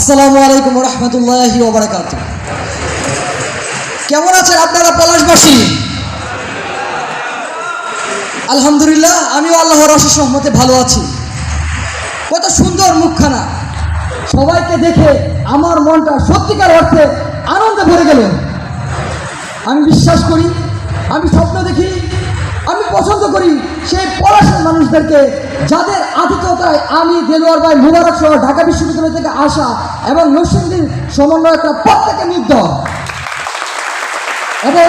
আসসালামু আলাইকুম রহমতুল্লাহি ওবরাকাত। কেমন আছেন আপনারা পলাশবাসী? আলহামদুলিল্লাহ, আমিও আল্লাহর অশেষ রহমতে ভালো আছি। কত সুন্দর মুখখানা। সবাইকে দেখে আমার মনটা সত্যিকার অর্থে আনন্দে ভরে গেল। আমি বিশ্বাস করি, আমি স্বপ্ন দেখি, আমি পছন্দ করি সেই পলাশের মানুষদেরকে যাদের আতিথ্যতায় আমি, দেলোয়ার ভাই মুবারক সহ ঢাকা বিশ্ববিদ্যালয় থেকে আসা এবং নরসিংদীর সমন্বয়করা প্রত্যেকে মুগ্ধ। এবং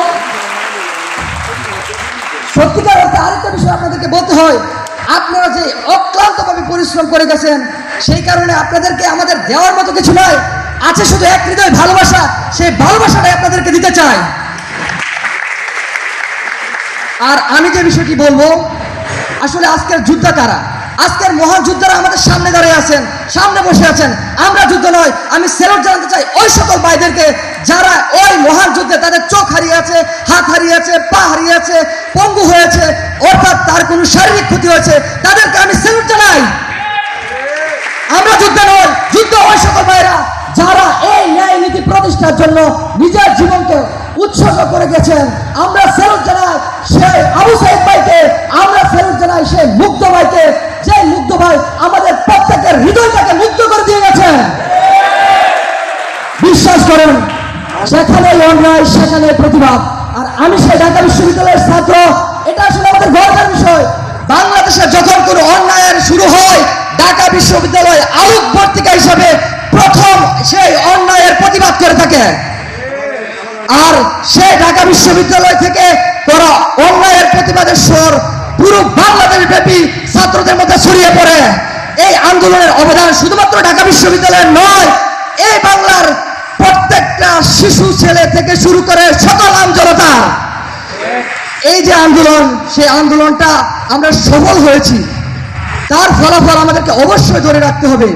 সত্যিকার অর্থে আরেকটা বিষয় আপনাদেরকে বলতে হয়, আপনারা যে অক্লান্তভাবে পরিশ্রম করে গেছেন, সেই কারণে আপনাদেরকে আমাদের দেওয়ার মতো কিছু নয় আছে শুধু এক হৃদয় ভালোবাসা, সেই ভালোবাসাটাই আপনাদেরকে দিতে চাই। আর আমি যে বিষয়টি বলব আসলে আজকের যুদ্ধা কারা? আজকের মহান যোদ্ধারা আমাদের সামনে দাঁড়িয়ে আছেন, সামনে বসে আছেন। আমরা যুদ্ধ নয়, আমি সেলট জানাতে চাই ওই সকল ভাইদেরকে যারা ওই মহান যুদ্ধে তাদের চোখ হারিয়েছে হাত হারিয়েছে পা হারিয়েছে পঙ্গু হয়েছে, অর্থাৎ তার কোনো শারীরিক ক্ষতি হয়েছে, তাদেরকে আমি সেলুট জানাই। আমরা যুদ্ধ নয়, যুদ্ধ ওই সকল ভাইরা যারা এই ন্যায় নীতি প্রতিষ্ঠার জন্য নিজের জীবনকে উৎসর্গ করে গেছেন। আমরা ফেরত জানাই সেই আবু সাইদ ভাইকে, আমরা ফেরত জানাই সেই মুগ্ধ ভাইকে, যে মুগ্ধ ভাই আমাদের প্রত্যেকের হৃদয়টাকে মুগ্ধ করে দিয়ে গেছেন বিশ্বাস করেন সেখানে অন্যায়, সেখানে প্রতিবাদ। আর আমি সেই ঢাকা বিশ্ববিদ্যালয়ের ছাত্র, এটা আসলে আমাদের গর্বের বিষয়। বাংলাদেশে যখন কোনো অন্যায়ের শুরু হয়, ঢাকা বিশ্ববিদ্যালয় আলোক পত্রিকা হিসাবে প্রথম সেই অন্যায়ের প্রতিবাদ করে থাকে। আর সেই ঢাকা বিশ্ববিদ্যালয় থেকে করা অন্যায়ের প্রতিবাদের স্বর পুরো বাংলাদেশ ব্যাপী ছাত্রদের মধ্যে ছড়িয়ে পড়ে। এই আন্দোলনের অবদান শুধুমাত্র ঢাকা বিশ্ববিদ্যালয়ের নয়, এই বাংলার প্রত্যেকটা শিশু ছেলে থেকে শুরু করে সকল আন্দোলতা এই যে আন্দোলন, সেই আন্দোলনটা আমরা সফল হয়েছি। তার ফলাফল আমাদেরকে অবশ্যই ধরে রাখতে হবে।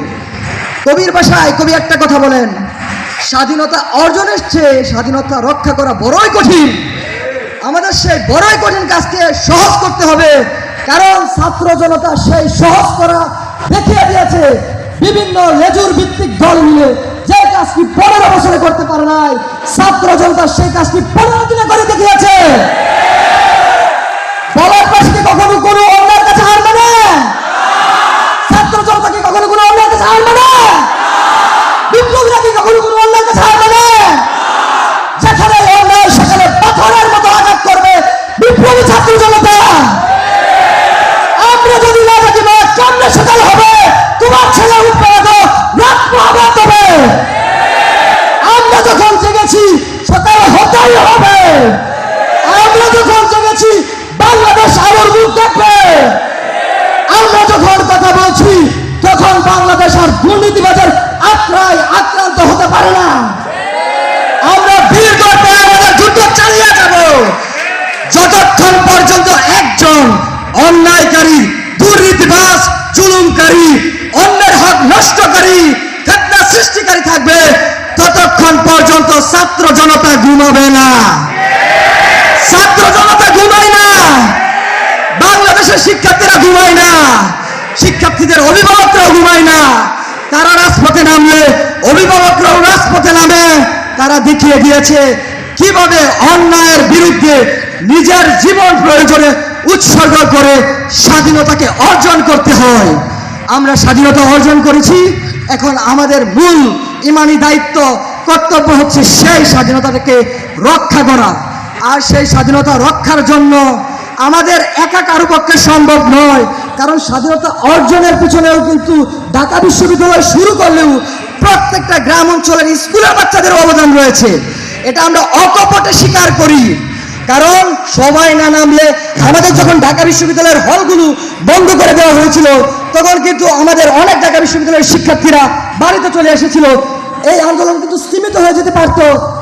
কবির ভাষায় কবি একটা কথা বলেন স্বাধীনতা অর্জনের চেয়ে স্বাধীনতা রক্ষা করা বড়ই কঠিন। আমাদের সেই বড়ই কঠিন কাজকে সহজ করতে হবে। কারণ ছাত্র জনতা সেই সহজ করা দেখিয়ে দিয়েছে বিভিন্ন লেজুর ভিত্তিক দল মিলে। যে কাজটি পনেরো বছরে করতে পারে নাই, ছাত্র জনতা সেই কাজটি পনেরো দিনে করে দেখিয়েছে বলার পাশে কি কখনো কোনো অন্যের কাছে হার মানে ছাত্র জনতা কি কখনো কোনো অন্যের কাছে হার মানে বিপ্লবীরা কি কখনো কোনো অন্যের কাছে হার মানে যেখানে অন্যায় সেখানে পাথরের মতো আঘাত করবে বিপ্লবী ছাত্র জনতা আমরা যদি না থাকি মা কেমনে সকাল হবে তোমার ছেলে উঠবে না তো রাত পোহাবে তবে আমরা যখন জেগেছি সকাল হতেই হবে আমরা যখন জেগেছি বাংলাদেশ আলোর মুখ দেখবে আমরা যখন কথা বলছি তখন বাংলাদেশ আর দুর্নীতিবাজের আক্রায় আক্রান্ত হতে পারে না আমরা বীর গর্বে আমাদের যুদ্ধ চালিয়ে যাব যতক্ষণ পর্যন্ত একজন অন্যায়কারী দুর্নীতিবাজ জুলুমকারী অন্যের হক নষ্টকারী, ফেতনা সৃষ্টিকারী থাকবে। ততক্ষণ পর্যন্ত ছাত্র জনতা ঘুমাবে না। ছাত্র জনতা ঘুমায় না। বাংলাদেশের শিক্ষার্থীরা ঘুমায় না। শিক্ষার্থীদের অভিভাবকরাও ঘুমায় না। তারা রাজপথে নামলে, অভিভাবকরাও রাজপথে নামে। তারা দেখিয়ে দিয়েছে কীভাবে অন্যায়ের বিরুদ্ধে নিজের জীবন প্রয়োজনে উৎসর্গ করে স্বাধীনতাকে অর্জন করতে হয়। আমরা স্বাধীনতা অর্জন করেছি। এখন আমাদের মূল ইমানি দায়িত্ব, কর্তব্য হচ্ছে সেই স্বাধীনতাটাকে রক্ষা করা। আর সেই স্বাধীনতা রক্ষার জন্য আমাদের একা কারও পক্ষে সম্ভব নয়। কারণ স্বাধীনতা অর্জনের পিছনেও কিন্তু ঢাকা বিশ্ববিদ্যালয় শুরু করলেও প্রত্যেকটা গ্রাম অঞ্চলের স্কুলের বাচ্চাদের অবদান রয়েছে। এটা আমরা অকপটে স্বীকার করি। কারণ সবাই না নামলে আমাদের যখন ঢাকা বিশ্ববিদ্যালয়ের হলগুলো বন্ধ করে দেওয়া হয়েছিল, তখন কিন্তু আমাদের অনেক ঢাকা বিশ্ববিদ্যালয়ের শিক্ষার্থীরা বাড়িতে চলে এসেছিল। এই আন্দোলন কিন্তু সীমিত হয়ে যেতে পারত।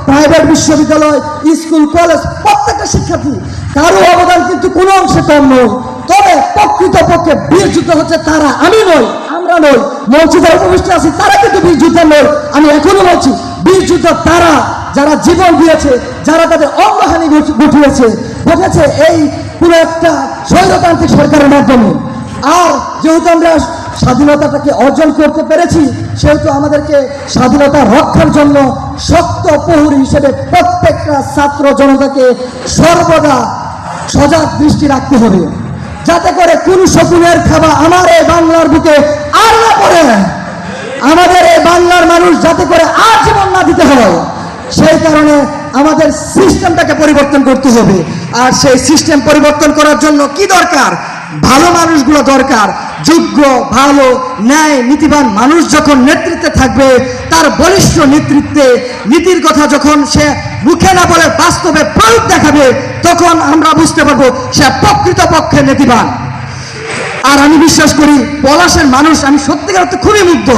প্রাইভেট বিশ্ববিদ্যালয়, স্কুল, কলেজ, প্রত্যেকটা শিক্ষার্থী, কারও অবদান কিন্তু কোনো অংশে কম নয়। তবে প্রকৃত পক্ষে বীর যুদ্ধ হচ্ছে তারা, আমি নই। আমরা নই। যারা উপবিষ্ট আছি, তারা কিন্তু বীর যুদ্ধ নয় আমি এখনও বলছি, বীর যুদ্ধ তারা যারা জীবন দিয়েছে, যারা তাদের ঘট- ঘটিয়েছে ঘটেছে এই পুরো একটা স্বৈরতান্ত্রিক সরকারের মাধ্যমে। আর যেহেতু আমরা স্বাধীনতাটাকে অর্জন করতে পেরেছি, সেহেতু আমাদেরকে স্বাধীনতা রক্ষার জন্য শক্ত প্রহরী হিসেবে প্রত্যেকটা ছাত্র জনতাকে সর্বদা সজাগ দৃষ্টি রাখতে হবে। যাতে করে কোন শকুনের খাবার আমার এই বাংলার বুকে আর না পড়ে আমাদের এই বাংলার মানুষ যাতে করে আর জীবন না দিতে হবে সেই কারণে আমাদের সিস্টেমটাকে পরিবর্তন করতে হবে। আর সেই সিস্টেম পরিবর্তন করার জন্য কি দরকার? ভালো মানুষগুলো দরকার, যোগ্য, ভালো, ন্যায়, নীতিবান মানুষ যখন নেতৃত্বে থাকবে, তার বলিষ্ঠ নেতৃত্বে নীতির কথা যখন সে মুখে না বলে বাস্তবে প্রয়োগ দেখাবে, তখন আমরা বুঝতে পারব সে প্রকৃতপক্ষে নীতিবান। আর আমি বিশ্বাস করি, পলাশের মানুষ, আমি সত্যিকার অর্থে খুবই মুগ্ধ।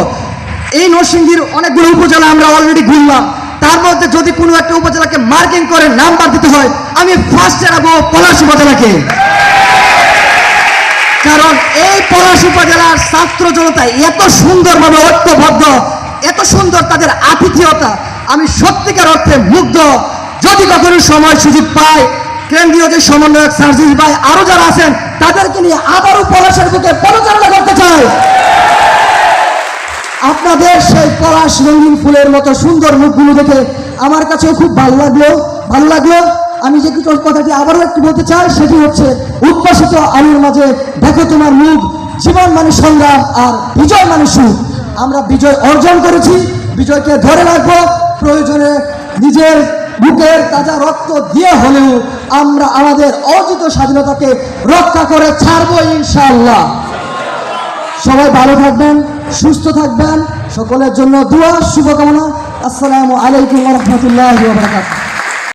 এই নরসিংদীর অনেকগুলো উপজেলা আমরা অলরেডি ঘুরলাম। তার মধ্যে যদি কোনো একটা উপজেলাকে মার্কিং করে নাম্বার দিতে হয়, আমি ফার্স্ট জানাব পলাশ উপজেলাকে। কারণ এই পলাশ উপজেলার ছাত্র জনতা এত সুন্দরভাবে ঐক্যবদ্ধ, এত সুন্দর তাদের আতিথেয়তা। আমি সত্যিকার অর্থে মুগ্ধ। যদি কখনো সময় সুযোগ পাই, কেন্দ্রীয় যে সমন্বয়ক সার্জিস ভাই, আরও যারা আছেন, তাদেরকে নিয়ে আবারও পলাশের বুকে পরিচালনা করতে চাই। আপনাদের সেই পলাশ রঙিন ফুলের মতো সুন্দর মুখগুলো দেখে আমার কাছেও খুব ভালো লাগল ভালো লাগল। আমি যে কথাটি আবারও একটু বলতে চাই, সেটি হচ্ছে উদ্ভাসিত আলুর মাঝে দেখো তোমার মুখ, জীবন মানে সংগ্রাম আর বিজয় মানে সুখ। আমরা বিজয় অর্জন করেছি, বিজয়কে ধরে রাখব, প্রয়োজনে নিজের বুকের তাজা রক্ত দিয়ে হলেও আমরা আমাদের অর্জিত স্বাধীনতাকে রক্ষা করে ছাড়বো ইনশাআল্লাহ। সবাই ভালো থাকবেন, সুস্থ থাকবেন, সকলের জন্য দোয়া, শুভকামনা। আসসালামু আলাইকুম রহমতুল্লাহ বারকাতুহ।